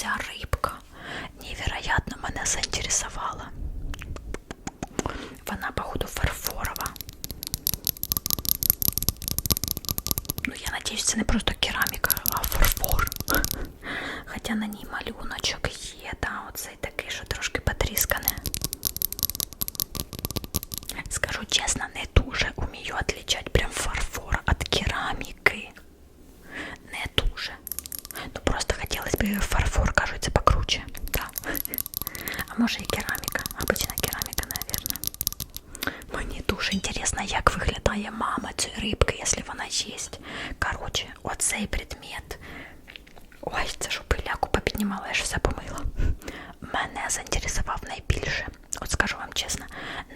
ця рибка невероятно мене заінтересувала. Вона, походу, фарфорова. Ну, я надіюсь, це не просто кераміка, а фарфор. Хоча на ній малюночок є, да, оцей такий, що трошки потріскане. Скажу чесно, не дуже умію отличать прям фарфор від кераміки. Не дуже. Ну просто хотілося б фарфор, кажуть, покруче. Да. А може і кераміка. Обична кераміка, наверное. Мені дуже інтересно, як виглядає мама цієї рибки, якщо вона є. Коротше, оцей предмет. Ой, це ж пиляку попіднімала, я ж все помила. Мене заінтересував найбільше. От скажу вам чесно,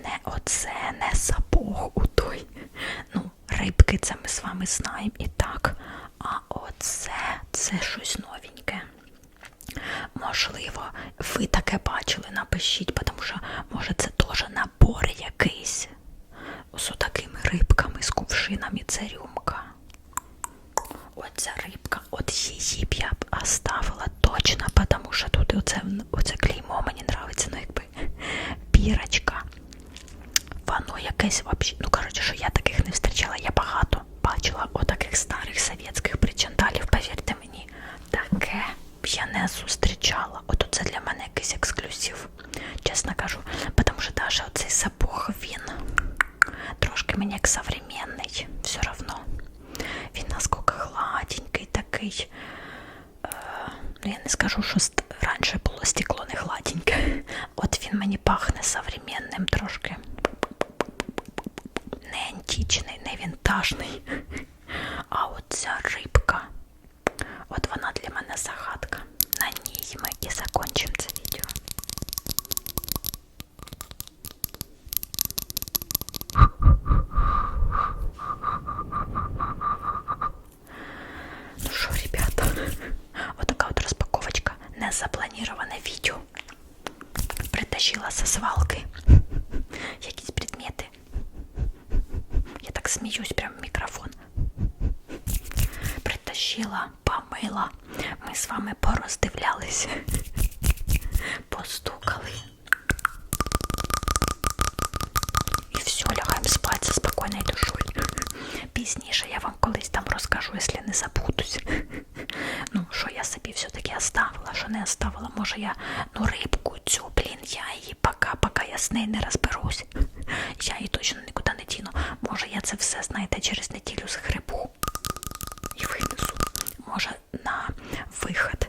не оце, не сапог у той. Ну, рибки це ми з вами знаємо і так. А оце це щось новеньке. Можливо, ви таке бачили, напишіть, тому що може це теж набор якийсь. З такими рибками, з кувшинами, це рюмка. Оця рибка, от її б я б оставила точно, тому що тут оце, оце клеймо мені нравиться, ну якби пірочка. Воно якесь вообще, ну коротше, що я таких не зустрічала, я я не зустрічала. От це для мене якийсь ексклюзив, чесно кажу. Тому що навіть оцей сапог, він трошки мені як современний, все равно. Він наскільки гладенький такий. Е, ну, я не скажу, що раніше було стекло не гладеньке. От він мені пахне современним трошки. Не античний, не вінтажний. А от ця рибка, от вона для мене загадка. На ній ми і закончимо це відео. Ну що, ребята, отака от розпаковочка, незаплановане відео. Притащила со свалки якісь предмети. Я так сміюсь прямо в мікрофон. Притащила, помила. Ми з вами пороздивлялися, постукали. І все, лягаємо спати зі спокійною душою. Пізніше я вам колись там розкажу, якщо не забудусь. Ну, що я собі все-таки оставила, що не оставила. Може я ну рибку цю, блін, я її пока, пока я з нею не розберусь. Я її точно нікуди не діну. Може я це все, знаєте, через неділю з згребу і винесу. Може на виход.